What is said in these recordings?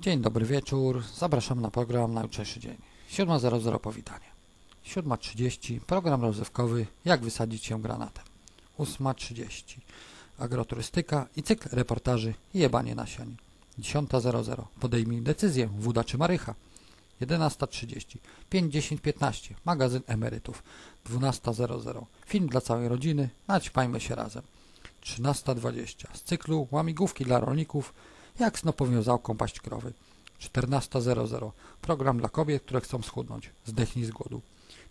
Dzień dobry wieczór. Zapraszam na program na jutrzejszy dzień. 7.00 powitanie. 7.30 program rozrywkowy Jak wysadzić się granatem. 8.30 agroturystyka i cykl reportaży Jebanie nasień. 10.00 podejmij decyzję Wuda czy Marycha. 11.30 5, 10, 15 magazyn emerytów. 12.00 film dla całej rodziny Naćpajmy się razem. 13.20 z cyklu Łamigłówki dla rolników jak snopowiązałką paść krowy. 14.00 program dla kobiet, które chcą schudnąć. Zdechnij z głodu.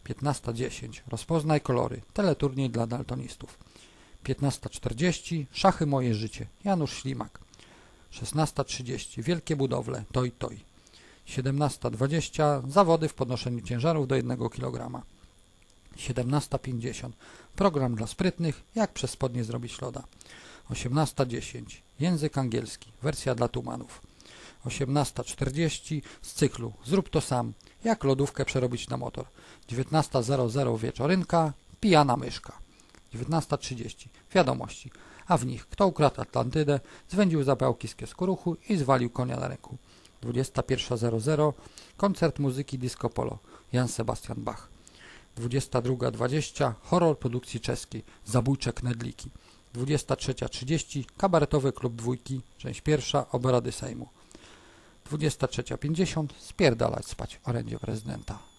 15.10 rozpoznaj kolory. Teleturniej dla daltonistów. 15.40 Szachy moje życie. Janusz Ślimak. 16.30 Wielkie budowle. Toj toj. 17.20 Zawody w podnoszeniu ciężarów do 1 kg. 17.50 Program dla sprytnych. Jak przez spodnie zrobić loda. 18.10 Język angielski. Wersja dla tumanów. 18.40 z cyklu Zrób to sam. Jak lodówkę przerobić na motor. 19.00 Wieczorynka. Pijana myszka. 19.30 Wiadomości. A w nich kto ukradł Atlantydę, zwędził zapałki z kiosku i zwalił konia na ręku. 21.00 Koncert muzyki disco polo. Jan Sebastian Bach. 22.20 Horror produkcji czeskiej. Zabójcze knedliki. 23.30 Kabaretowy Klub Dwójki, część pierwsza, obrady Sejmu. 23.50 Spierdalać spać, orędzie prezydenta.